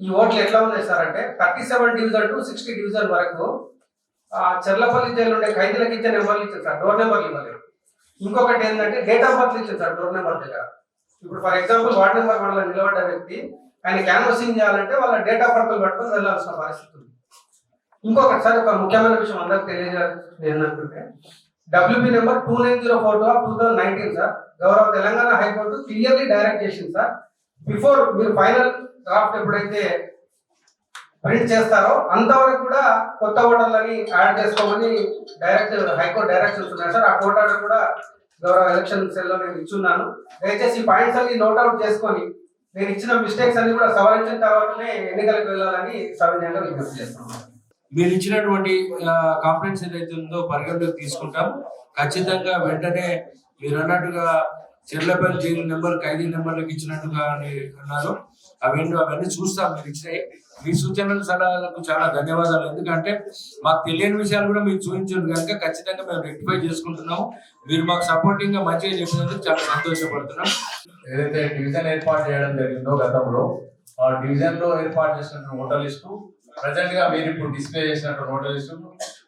ఈ ఓట్లు ఎట్లా ఉన్నాయి సార్ అంటే thirty seven division to sixty division వరకు చెర్లపల్లి జైలు ఉండే ఖైదీలకు ఇచ్చే నెంబర్లు ఇచ్చారు సార్ డోర్ నెంబర్లు ఇవ్వలేదు. ఇంకొకటి ఏంటంటే డేట్ ఆఫ్ బర్త్ ఇచ్చారు సార్ డోర్ నెంబర్ దగ్గర. ఇప్పుడు ఫర్ ఎగ్జాంపుల్ వార్డ్ నెంబర్ వన్లో నిలబడ్డ వ్యక్తి ఆయన క్యాన్వసింగ్ చేయాలంటే వాళ్ళ డేట్ ఆఫ్ బర్త్ పట్టుకొని వెళ్ళాల్సిన పరిస్థితి ఉంది. ఇంకొకటి సార్ ఒక ముఖ్యమైన విషయం అందరికి తెలియజేయాల్సింది ఏంటంటే WB number two nine zero four two of two thousand nineteen sir గౌరవ Telangana high court clearly direct చేసింది సార్ బిఫోర్ మీరు ఫైనల్ డ్రాఫ్ట్ ఎప్పుడైతే ప్రింట్ చేస్తారో అంతవరకు కూడా కొత్త ఓటర్లని యాడ్ చేసుకోమని డైరెక్ట్ హైకోర్టు డైరెక్షన్స్ ఉన్నాయి సార్. ఆ కోటర్ కూడా గౌరవ ఎలక్షన్ సెల్లో నేను ఇచ్చున్నాను. దయచేసి ఈ పాయింట్స్ అన్ని నోట్ అవుట్ చేసుకొని నేను ఇచ్చిన మిస్టేక్స్ అన్ని కూడా సవరించిన తర్వాతనే ఎన్నికలకు వెళ్ళాలని సవినయంగా విజ్ఞప్తి చేస్తున్నాను. మీరు ఇచ్చినటువంటి కాంప్లైంట్స్ ఏదైతే ఉందో పరిగణలోకి తీసుకుంటాం ఖచ్చితంగా వెంటనే మీరు అన్నట్టుగా చెర్లపల్లి జైలు నెంబర్ ఖైదీ నెంబర్లకు ఇచ్చినట్టుగా అని అన్నారు. అవన్నీ అవన్నీ చూస్తాం మీరు ఇచ్చినాయి. మీ సూచనలు సలహాలకు చాలా ధన్యవాదాలు. ఎందుకంటే మాకు తెలియని విషయాలు కూడా మీరు చూపించారు కనుక ఖచ్చితంగా మేము రెక్టిఫై చేసుకుంటున్నాము. మీరు మాకు సపోర్టింగ్గా మంచిగా చెప్పినందుకు చాలా సంతోషపడుతున్నాం. ఏదైతే డివిజన్ ఏర్పాటు చేయడం జరిగిందో గతంలో ఆ డివిజన్లో ఏర్పాటు చేసినటువంటి ఓటర్ లిస్టు ప్రజెంట్గా మీరు ఇప్పుడు డిస్ప్లే చేసినటువంటి ఓటర్ లిస్టు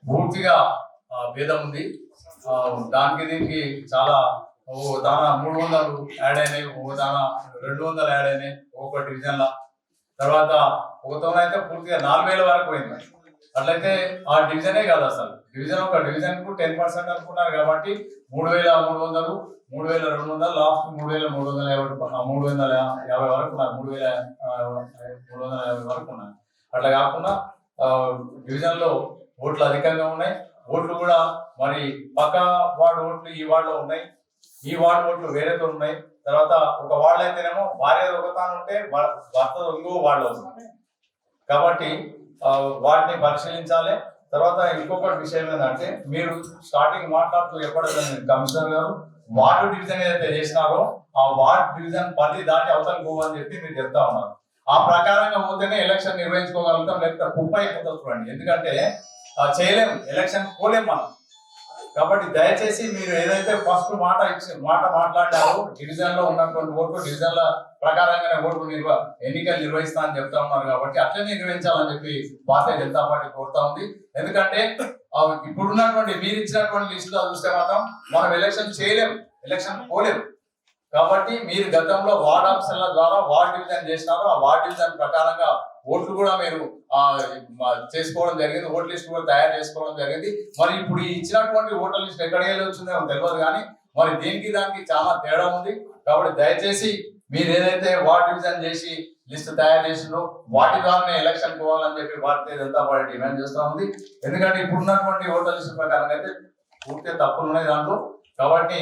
పూర్తిగా భేదం ఉంది. దానికి దీనికి చాలా ఓ దానా మూడు వందలు యాడ్ అయినాయి ఓ దానా రెండు వందలు యాడ్ అయినాయి ఒక్కొక్క డివిజన్ లా. తర్వాత ఒకతోనైతే అయితే పూర్తిగా నాలుగు వేల వరకు పోయింది. అట్లయితే ఆ డివిజనే కాదు అసలు. డివిజన్ ఒక డివిజన్కు టెన్ పర్సెంట్ అనుకున్నారు కాబట్టి మూడు వేల మూడు వందలు మూడు వేల రెండు వందలు లాస్ట్ మూడు వేల మూడు వందల యాభై మూడు వందల యాభై వరకు ఉన్నారు మూడు వేల మూడు వందల యాభై వరకు ఉన్నాయి అట్లా కాకుండా డివిజన్లో ఓట్లు అధికంగా ఉన్నాయి. ఓట్లు కూడా మరి పక్క వార్డు ఓట్లు ఈ వార్డులో ఉన్నాయి. ఈ వార్డు ఓట్లు వేరేతో ఉన్నాయి. తర్వాత ఒక వార్డు అయితేనేమో భార్య ఒకతాను ఉంటే భర్త ఇంకో వార్డులో అవుతుంది కాబట్టి వాటిని పరిశీలించాలి. తర్వాత ఇంకొకటి విషయం ఏంటంటే మీరు స్టార్టింగ్ మాట్లాడుతూ ఎప్పుడైతే కమిషనర్ గారు వార్డు డివిజన్ ఏదైతే చేసినారో ఆ వార్డు డివిజన్ పది దాటి అవతల పోవని చెప్పి మీరు చెప్తా ఉన్నారు. ఆ ప్రకారంగా పోతేనే ఎలక్షన్ నిర్వహించుకోగలుగుతాం లేకపోతే కుప్ప అయిపోతుంది చూడండి. ఎందుకంటే చేయలేము ఎలక్షన్ పోలేము మనం. కాబట్టి దయచేసి మీరు ఏదైతే ఫస్ట్ మాట ఇచ్చి మాట మాట్లాడారో డివిజన్లో ఉన్నటువంటి ఓట్లు డివిజన్ల ప్రకారంగానే ఓట్లు నిర్వ ఎన్నికలు నిర్వహిస్తా అని చెప్తా ఉన్నారు కాబట్టి అట్లనే నిర్వహించాలని చెప్పి భారతీయ జనతా పార్టీ కోరుతా ఉంది. ఎందుకంటే ఇప్పుడున్నటువంటి మీరు ఇచ్చినటువంటి లిస్ట్లో చూస్తే మాత్రం మనం ఎలక్షన్ చేయలేం ఎలక్షన్ పోలేము. కాబట్టి మీరు గతంలో వార్డ్ ఆఫీసర్ల ద్వారా వార్డ్ డివిజన్ చేసినారు. ఆ వార్డ్ డివిజన్ ప్రకారంగా ఓట్లు కూడా మీరు చేసుకోవడం జరిగింది ఓట్ లిస్ట్ కూడా తయారు చేసుకోవడం జరిగింది. మరి ఇప్పుడు ఇచ్చినటువంటి ఓటర్ లిస్ట్ ఎక్కడ వచ్చిందో తెలియదు కానీ మరి దీనికి దానికి చాలా తేడా ఉంది. కాబట్టి దయచేసి మీరు ఏదైతే వార్డ్ డివిజన్ చేసి లిస్ట్ తయారు చేసిందో వాటి ద్వారానే ఎలక్షన్ పోవాలని చెప్పి భారతీయ జనతా పార్టీ డిమాండ్ చేస్తూ ఉంది. ఎందుకంటే ఇప్పుడున్నటువంటి ఓటర్ లిస్ట్ ప్రకారం అయితే పూర్తిగా తప్పులు ఉన్నాయి దాంట్లో. కాబట్టి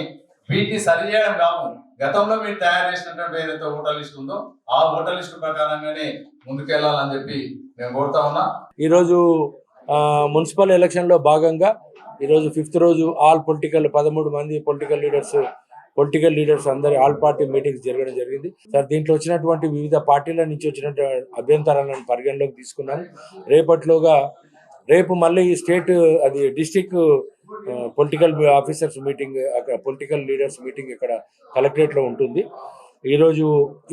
వీటిని సరి చేయడం కాదు. గతంలో మీరు తయారు చేసినటువంటి ఏదైతే ఓటర్ లిస్ట్ ఉందో ఆ ఓటర్ లిస్ట్ ప్రకారంగానే ముందుకెళ్ళాలని చెప్పి మేము కోరుతా ఉన్నా. ఈరోజు మున్సిపల్ ఎలక్షన్లో భాగంగా ఈరోజు ఫిఫ్త్ రోజు ఆల్ పొలిటికల్ పదమూడు మంది పొలిటికల్ లీడర్స్ పొలిటికల్ లీడర్స్ అందరి ఆల్ పార్టీ మీటింగ్స్ జరగడం జరిగింది. సార్ దీంట్లో వచ్చినటువంటి వివిధ పార్టీల నుంచి వచ్చినటువంటి అభ్యంతరాలను పరిగణలోకి తీసుకున్నాను. రేపట్లోగా రేపు మళ్ళీ స్టేట్ అది డిస్టిక్ పొలిటికల్ ఆఫీసర్స్ మీటింగ్ అక్కడ పొలిటికల్ లీడర్స్ మీటింగ్ ఇక్కడ కలెక్టరేట్లో ఉంటుంది. ఈరోజు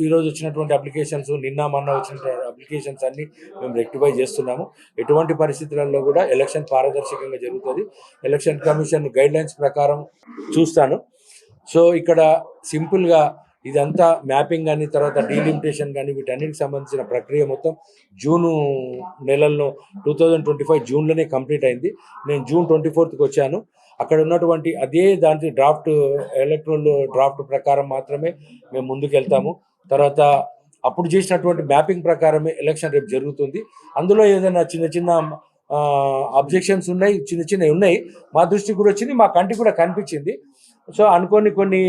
ఈరోజు వచ్చినటువంటి అప్లికేషన్స్ నిన్న మొన్న వచ్చిన అప్లికేషన్స్ అన్ని మేము రెక్టిఫై చేస్తున్నాము. ఎటువంటి పరిస్థితులలో కూడా ఎలక్షన్ పారదర్శకంగా జరుగుతుంది. ఎలక్షన్ కమిషన్ గైడ్ లైన్స్ ప్రకారం చూస్తాను. సో ఇక్కడ సింపుల్గా ఇదంతా మ్యాపింగ్ కానీ తర్వాత డీలిమిటేషన్ కానీ వీటన్నిటికి సంబంధించిన ప్రక్రియ మొత్తం జూను నెలల్లో టూ థౌజండ్ ట్వంటీ ఫైవ్ జూన్లోనే కంప్లీట్ అయింది. నేను జూన్ ట్వంటీ ఫోర్త్కి వచ్చాను. అక్కడ ఉన్నటువంటి అదే దానికి డ్రాఫ్ట్ ఎలక్ట్రల్ డ్రాఫ్ట్ ప్రకారం మాత్రమే మేము ముందుకు వెళ్తాము తర్వాత అప్పుడు చేసినటువంటి మ్యాపింగ్ ప్రకారమే ఎలక్షన్ రేపు జరుగుతుంది. అందులో ఏదైనా చిన్న చిన్న అబ్జెక్షన్స్ ఉన్నాయి చిన్న చిన్నవి ఉన్నాయి. మా దృష్టికి కూడా వచ్చింది మా కంటికి కూడా కనిపించింది. సో అనుకోని కొన్ని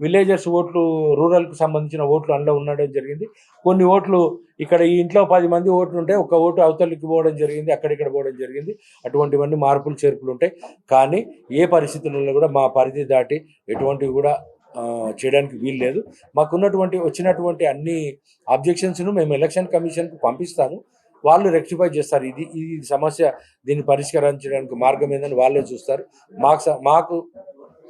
విలేజర్స్ ఓట్లు రూరల్కి సంబంధించిన ఓట్లు అందులో ఉండడం జరిగింది. కొన్ని ఓట్లు ఇక్కడ ఈ ఇంట్లో పది మంది ఓట్లు ఉంటే ఒక ఓటు అవతలికి పోవడం జరిగింది అక్కడిక్కడ పోవడం జరిగింది. అటువంటివన్నీ మార్పులు చేర్పులు ఉంటాయి. కానీ ఏ పరిస్థితులలో కూడా మా పరిధి దాటి ఎటువంటివి కూడా చేయడానికి వీలు లేదు. మాకున్నటువంటి వచ్చినటువంటి అన్ని అబ్జెక్షన్స్ను మేము ఎలక్షన్ కమిషన్కు పంపిస్తాము. వాళ్ళు రెక్టిఫై చేస్తారు. ఇది ఈ సమస్య దీన్ని పరిష్కరించడానికి మార్గం ఏందని వాళ్ళే చూస్తారు. మాకు స- మాకు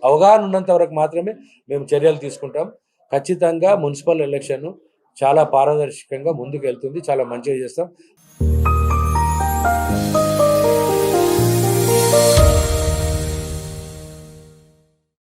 అవగాహన ఉన్నంత వరకు మాత్రమే మేము చర్యలు తీసుకుంటాం. ఖచ్చితంగా మున్సిపల్ ఎలక్షన్ చాలా పారదర్శకంగా ముందుకు వెళ్తుంది చాలా మంచిగా చేస్తాం.